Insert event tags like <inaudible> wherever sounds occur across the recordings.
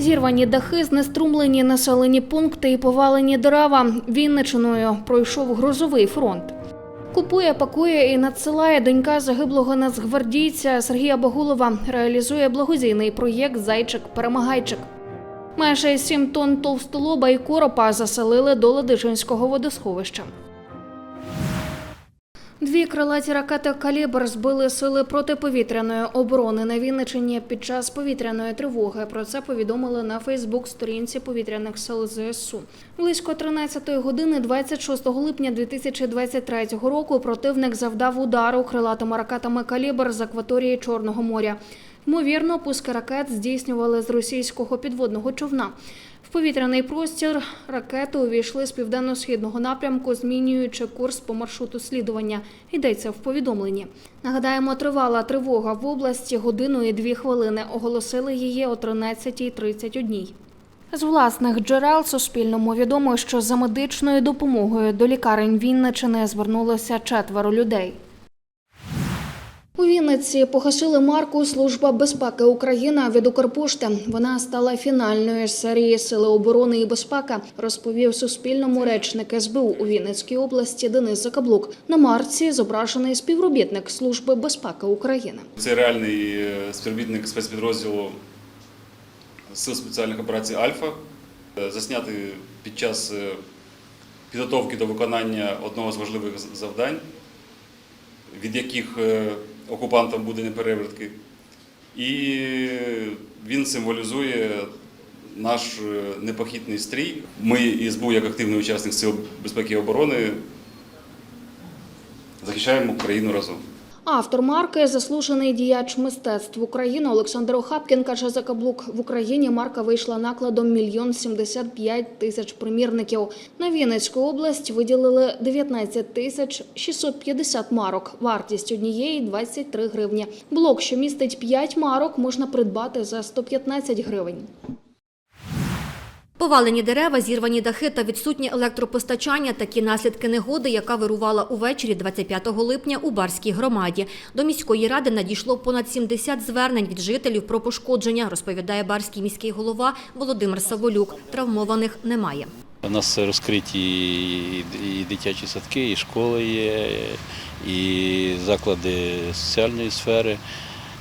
Зірвані дахи, знеструмлені населені пункти і повалені дерева. Вінничиною пройшов грозовий фронт. Купує, пакує і надсилає донька загиблого нацгвардійця Сергія Багулова. Реалізує благодійний проєкт Зайчик-перемагайчик. Майже 7 тонн товстолоба і коропа заселили до Ладижинського водосховища. Дві крилаті ракети «Калібр» збили сили протиповітряної оборони на Вінничині під час повітряної тривоги. Про це повідомили на Фейсбук-сторінці повітряних сил ЗСУ. Близько 13 години 26 липня 2023 року противник завдав удару крилатими ракетами «Калібр» з акваторії Чорного моря. Ймовірно, пуски ракет здійснювали з російського підводного човна. В повітряний простір ракети увійшли з південно-східного напрямку, змінюючи курс по маршруту слідування. Йдеться в повідомленні. Нагадаємо, тривала тривога в області годину і дві хвилини. Оголосили її о 13.31. З власних джерел Суспільному відомо, що за медичною допомогою до лікарень Вінничини звернулося четверо людей. У Вінниці погасили марку Служба безпеки України від Укрпошти. Вона стала фінальною з серії Сили оборони і безпека, розповів Суспільному речник СБУ у Вінницькій області Денис Закаблук. На марці зображений співробітник Служби безпеки України. Це реальний е, співробітник спецпідрозділу Сил спеціальних операцій Альфа, е, заснятий під час е, підготовки до виконання одного з важливих завдань, від яких окупантам буде неперевертки. І він символізує наш е, непохитний стрій. Ми із СБУ, як активний учасник Сил безпеки і оборони, захищаємо Україну разом. Автор марки заслужений діяч мистецтв України Олександр Охапкін каже Закаблук. В Україні марка вийшла накладом мільйон сімдесят п'ять тисяч примірників. На Вінницьку область виділили 19 тисяч 650 марок. Вартість однієї 23 гривні. Блок, що містить 5 марок, можна придбати за 115 гривень. Повалені дерева, зірвані дахи та відсутнє електропостачання – такі наслідки негоди, яка вирувала увечері 25 липня у Барській громаді. До міської ради надійшло понад 70 звернень від жителів про пошкодження, розповідає барський міський голова Володимир Саволюк. Травмованих немає. У нас розкриті і дитячі садки, і школи є, і заклади соціальної сфери.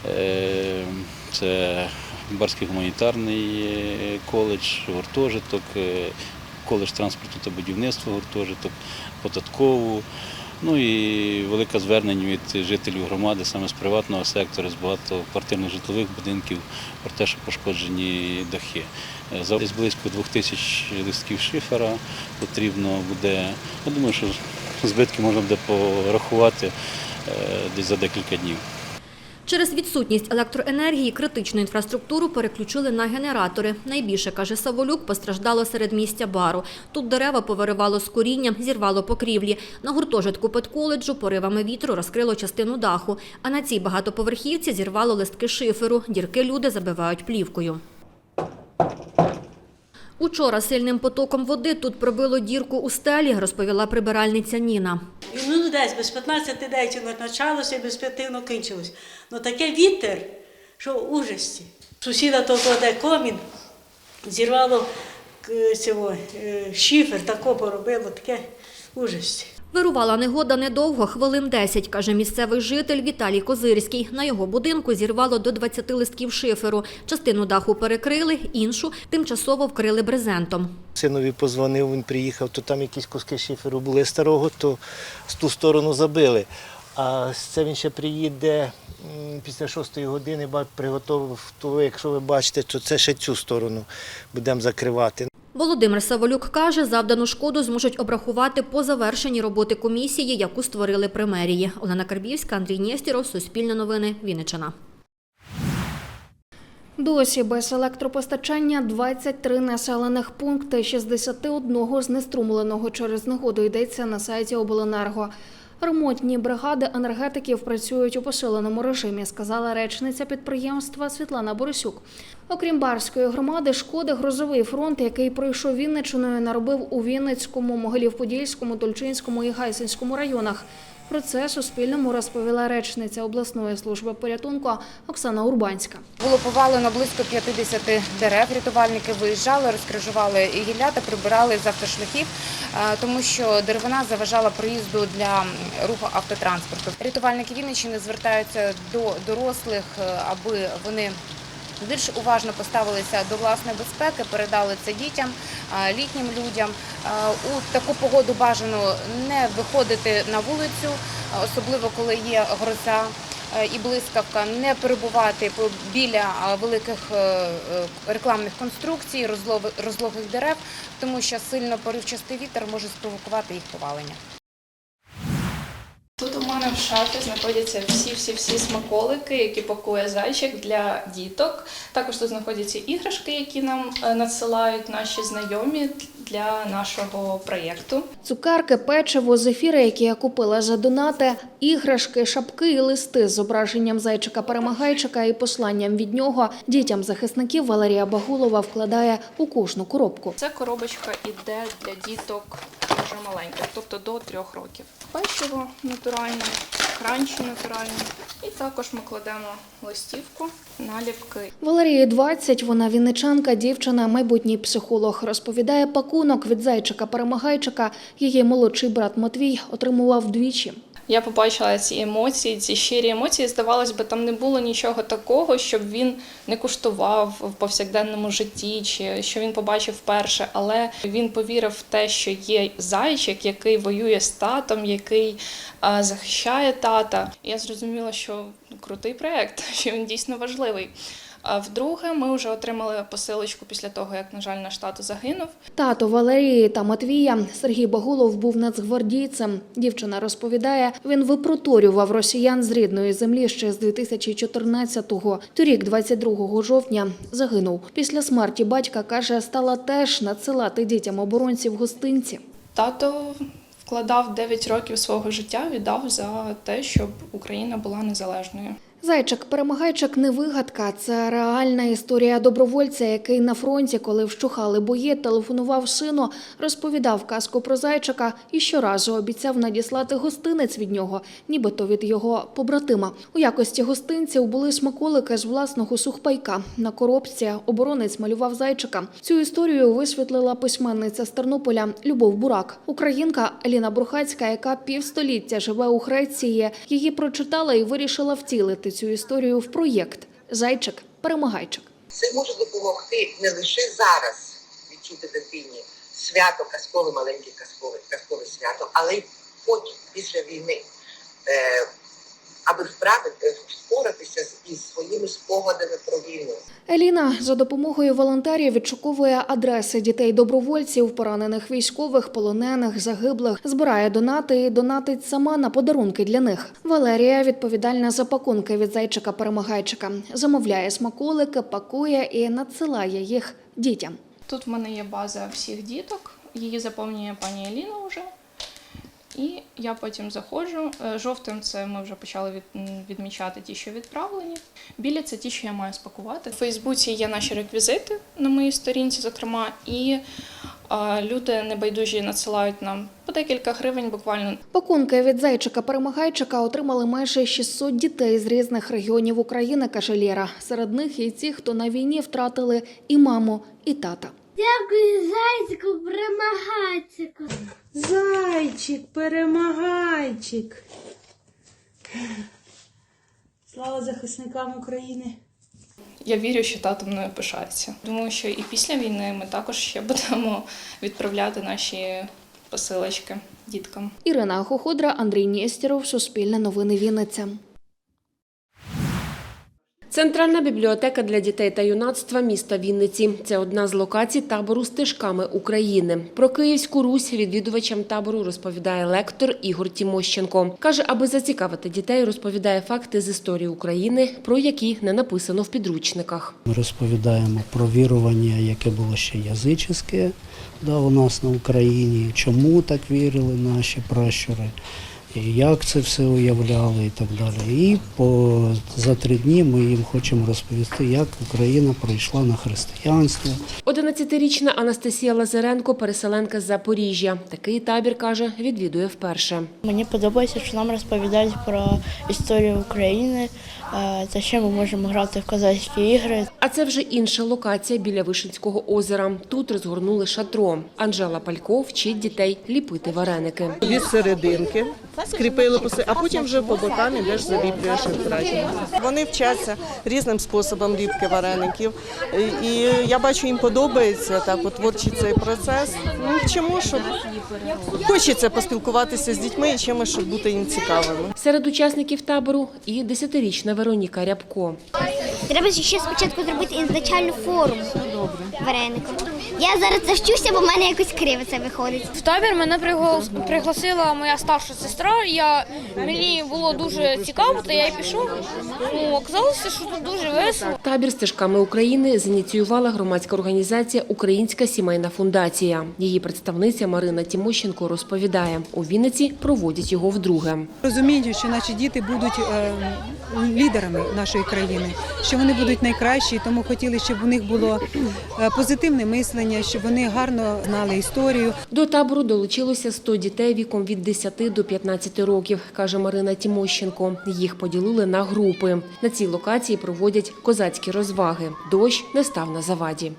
Е, Це Барський гуманітарний е, коледж, гуртожиток, е, коледж транспорту та будівництва, гуртожиток, податкову. Ну і велике звернення від жителів громади саме з приватного сектору, з багатоквартирних житлових будинків про те, що пошкоджені дахи. Е, За десь близько двох тисяч листків шифера потрібно буде. Я думаю, що збитки можна буде порахувати десь за декілька днів. Через відсутність електроенергії критичну інфраструктуру переключили на генератори. Найбільше, каже Саволюк, постраждало серед містя бару. Тут дерева повиривало з корінням, зірвало покрівлі. На гуртожитку педколеджу поривами вітру розкрило частину даху. А на цій багатоповерхівці зірвало листки шиферу. Дірки люди забивають плівкою. Учора сильним потоком води тут пробило дірку у стелі, розповіла прибиральниця Ніна. І, Десь без 15 день почалося і без 5 воно кінчилось. Ну таке вітер, що в ужасті. Сусіда того де комін зірвало цього, е, шифер, тако поробило, таке ужасті. Вирувала негода недовго, хвилин 10, каже місцевий житель Віталій Козирський. На його будинку зірвало до 20 листків шиферу. Частину даху перекрили, іншу тимчасово вкрили брезентом. Синові позвонив, він приїхав, то там якісь куски шиферу були старого, то з ту сторону забили. А це він ще приїде після шостої години, приготував, то якщо ви бачите, то це ще цю сторону будемо закривати. Володимир Саволюк каже, завдану шкоду зможуть обрахувати по завершенні роботи комісії, яку створили при мерії. Олена Карбівська, Андрій Нєстіров, Суспільне новини, Вінниччина. Досі без електропостачання 23 населених пункти, 61 знеструмленого через негоду йдеться на сайті обленерго. Ремонтні бригади енергетиків працюють у посиленому режимі, сказала речниця підприємства Світлана Борисюк. Окрім барської громади, шкоди грозовий фронт, який пройшов Вінничиною, наробив у Вінницькому, Могилів-Подільському, Тульчинському і Гайсинському районах. Про це Суспільному розповіла речниця обласної служби порятунку Оксана Урбанська. Було повалено близько 50 дерев. Рятувальники виїжджали, розкрижували гілля та прибирали з автошляхів, е, тому що деревина заважала проїзду для руху автотранспорту. Рятувальники Вінниччини звертаються до дорослих, е, аби вони більш уважно поставилися до власної безпеки, передали це дітям, літнім людям. У таку погоду бажано не виходити на вулицю, особливо коли є гроза е, і блискавка, не перебувати біля великих е, е, рекламних конструкцій, розлогих дерев, тому що сильно поривчастий вітер може спровокувати їх повалення. Тут у мене в шафі знаходяться всі-всі-всі смаколики, які пакує зайчик для діток. Також тут знаходяться іграшки, які нам е, надсилають наші знайомі для нашого проєкту. Цукерки, печиво, зефіри, які я купила за донати, іграшки, шапки і листи з зображенням зайчика-перемагайчика і посланням від нього дітям захисників Валерія Багулова вкладає у кожну коробку. Ця коробочка іде для діток дуже маленьких, тобто до трьох років. Печиво натуральне, кранчі натуральні. І також ми кладемо листівку, наліпки Валерії 20, вона вінничанка, дівчина, майбутній психолог. Розповідає, пакунок від зайчика-перемагайчика її молодший брат Матвій отримував двічі. Я побачила ці емоції, ці щирі емоції. Здавалось би, там не було нічого такого, щоб він не куштував в повсякденному житті, чи що він побачив вперше. Але він повірив в те, що є зайчик, який воює з татом, який захищає тата. Я зрозуміла, що ну, крутий проект, <laughs> що він дійсно важливий. А вдруге, ми вже отримали посилочку після того, як, на жаль, наш тато загинув. Тато Валерії та Матвія Сергій Багулов був нацгвардійцем. Дівчина розповідає, він випроторював росіян з рідної землі ще з 2014-го. Торік, 22 жовтня, загинув. Після смерті батька каже, стала теж надсилати дітям оборонців гостинці. Тато вкладав 9 років свого життя, віддав за те, щоб Україна була незалежною. Зайчик-перемагайчик не вигадка. Це реальна історія добровольця, який на фронті, коли вщухали бої, телефонував сину, розповідав казку про зайчика і щоразу обіцяв надіслати гостинець від нього, нібито від його побратима. У якості гостинців були смаколики з власного сухпайка. На коробці оборонець малював зайчика. Цю історію висвітлила письменниця з Тернополя Любов Бурак. Українка Еліна Брухацька, яка півстоліття живе у Греції, її прочитала і вирішила втілити цю історію в проєкт Зайчик перемагайчик. Це може допомогти не лише зараз відчути дитині свято, казкове, маленьке казкове, казкове свято, але й потім, після війни, е, аби вправити, впоратися із своїми спогадами про війну. Еліна за допомогою волонтерів відшуковує адреси дітей-добровольців, поранених військових, полонених, загиблих, збирає донати і донатить сама на подарунки для них. Валерія відповідальна за пакунки від зайчика-перемагайчика. Замовляє смаколики, пакує і надсилає їх дітям. Тут в мене є база всіх діток, її заповнює пані Еліна вже. І я потім заходжу. Е, Жовтим це ми вже почали від, відмічати ті, що відправлені. Білі це ті, що я маю спакувати. У Фейсбуці є наші реквізити на моїй сторінці, зокрема, і е, люди небайдужі надсилають нам по декілька гривень буквально Пакунки від зайчика-перемагайчика отримали майже 600 дітей з різних регіонів України, каже Лєра. Серед них і ті, хто на війні втратили і маму, і тата. Дякую, зайчику, перемагайчику. Зайчик, перемагайчик. Слава захисникам України. Я вірю, що тато мною пишається. Думаю, що і після війни ми також ще <laughs> будемо відправляти наші посилочки діткам. Ірина Хоходра, Андрій Нєстєров, Суспільне новини Вінниця. Центральна бібліотека для дітей та юнацтва міста Вінниці. Це одна з локацій табору стежками України. Про Київську Русь відвідувачам табору розповідає лектор Ігор Тімощенко. Каже, аби зацікавити дітей, розповідає факти з історії України, про які не написано в підручниках. Ми розповідаємо про вірування, яке було ще язичське да, у нас на Україні, чому так вірили наші пращури. І як це все уявляли і так далі. І по, за три дні ми їм хочемо розповісти, як Україна прийшла на християнство. 11-річна Анастасія Лазаренко, переселенка з Запоріжжя. Такий табір каже, відвідує вперше. Мені подобається, що нам розповідають про історію України, та ще ми можемо грати в козацькі ігри. А це вже інша локація біля Вишинського озера. Тут розгорнули шатро. Анжела Палько вчить дітей ліпити вареники. від серединки, скріпили поси, а потім вже по бокам ідеш заліплюєш втраті. Вони вчаться різним способом ліпки вареників. І- я бачу, їм подобається так, от творчий цей процес. Ну чому щоб хочеться поспілкуватися з дітьми і чимось, щоб бути їм цікавими. Серед учасників табору і 10-річна Вероніка Рябко. Треба ще спочатку зробити ізначальну форму варенику. Я зараз це вчуся, бо в мене якось криво це виходить. В табір мене пригла- пригласила моя старша сестра. Я, мені було дуже цікаво, то я й пішов. Ну, оказалося, що тут дуже весело. Табір стежками України зініціювала громадська організація Українська сімейна фундація. Її представниця Марина Тімощенко розповідає, у Вінниці проводять його вдруге. Розуміють, що наші діти будуть е, лідерами нашої країни, що вони будуть найкращі, тому хотіли, щоб у них було позитивне мислення, щоб вони гарно знали історію. До табору долучилося 100 дітей віком від 10 до 15 років, каже Марина Тімощенко. Їх поділили на групи. На цій локації проводять козацькі розваги. Дощ не став на заваді.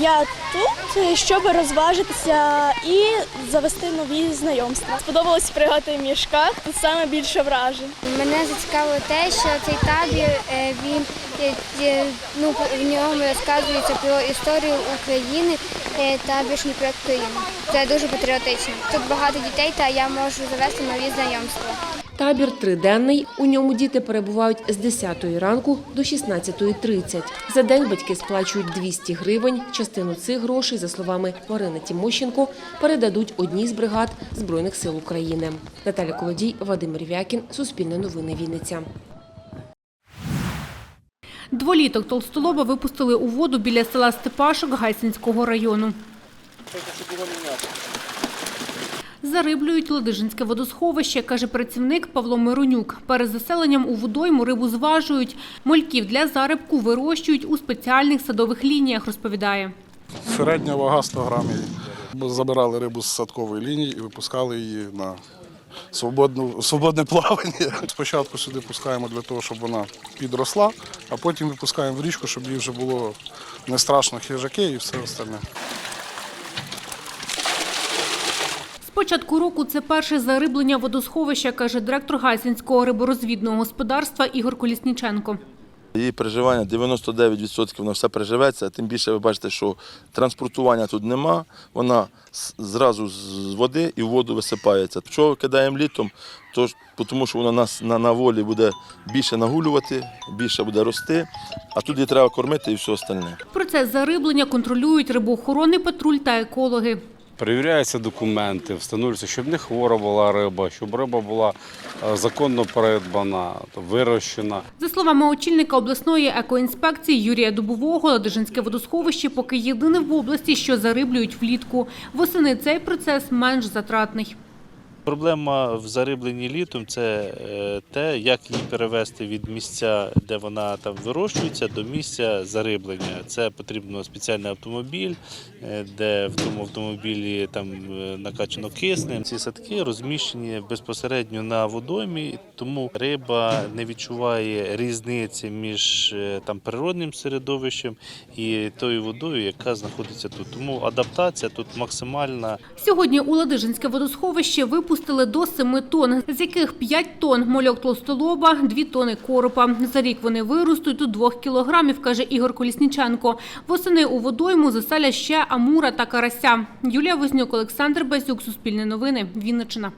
Я тут, щоб розважитися і завести нові знайомства. Сподобалось пригати в мішках, тут саме більше вражень. Мене зацікавило те, що цей табір е, він е, ну в ньому розказується про історію України е, та більшні про країну. Це дуже патріотично. Тут багато дітей, та я можу завести нові знайомства. Табір триденний. У ньому діти перебувають з 10 ранку до 16.30. За день батьки сплачують 200 гривень. Частину цих грошей, за словами Марини Тімощенко, передадуть одній з бригад Збройних сил України. Наталя Колодій, Вадим Рівякін, Суспільне новини Вінниця. Дволіток толстолоба випустили у воду біля села Степашок Гайсинського району. Зариблюють Ладижинське водосховище, каже працівник Павло Миронюк. Перед заселенням у водойму рибу зважують. Мольків для зарибку вирощують у спеціальних садових лініях, розповідає. Середня вага 100 грамів. Забирали рибу з садкової лінії і випускали її на свободне плавання. Спочатку сюди пускаємо для того, щоб вона підросла, а потім випускаємо в річку, щоб їй вже було не страшно хижаки і все остальне. Початку року це перше зариблення водосховища, каже директор Гайсинського риборозвідного господарства Ігор Колісніченко. Її переживання 99% вона все переживеться. Тим більше ви бачите, що транспортування тут нема. Вона зразу з води і в воду висипається. Що кидаємо літом, то тому що вона нас на, на волі буде більше нагулювати, більше буде рости, а тут її треба кормити і все остальне. Процес зариблення контролюють рибоохоронний патруль та екологи. Перевіряються документи, встановлюється, щоб не хвора була риба, щоб риба була е, законно передбана, вирощена. За словами очільника обласної екоінспекції Юрія Дубового, Ладижинське водосховище поки єдине в області, що зариблюють влітку. Восени цей процес менш затратний. Проблема в зарибленні літом це е, те, як її перевести від місця, де вона там вирощується, до місця зариблення. Це потрібно спеціальний автомобіль, е, де в тому автомобілі там е, накачано киснем. Ці садки розміщені безпосередньо на водоймі, тому риба не відчуває різниці між там природним середовищем і тою водою, яка знаходиться тут. Тому адаптація тут максимальна. Сьогодні у Ладижинське водосховище випустили до 7 тонн, з яких 5 тонн мольок толстолоба, 2 тони коропа. За рік вони виростуть до 2 кілограмів, каже Ігор Колісніченко. Восени у водойму заселять ще амура та карася. Юлія Вознюк, Олександр Базюк, Суспільне новини, Вінниччина.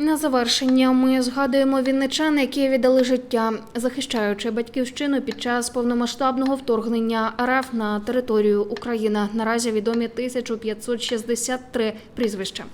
На завершення ми згадуємо вінничан, які віддали життя, захищаючи батьківщину під час повномасштабного вторгнення РФ на територію України. Наразі відомі 1563 прізвища.